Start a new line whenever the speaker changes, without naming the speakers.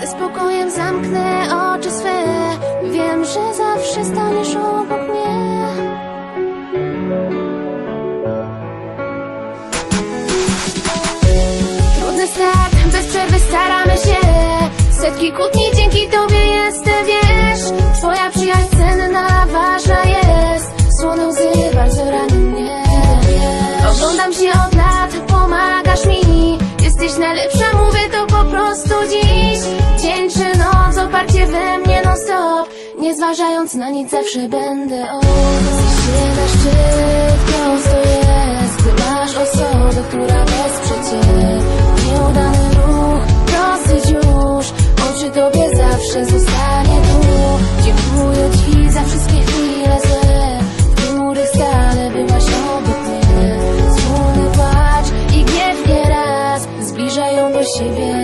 Ze spokojem zamknę oczy swe. Wiem, że zawsze staniesz obok mnie. Trudny start, bez przerwy staramy się. Setki kłótni Nie zważając na nic zawsze będę on się na szczyt, prosto jest Ty masz osobę, która wesprze cię. Nieudany ruch, dosyć już. Oczy tobie zawsze zostanie tu. Dziękuję ci za wszystkie chwile złe. W tym stale byłaś obok mnie Słony płacz i gniew nie raz Zbliżają do siebie.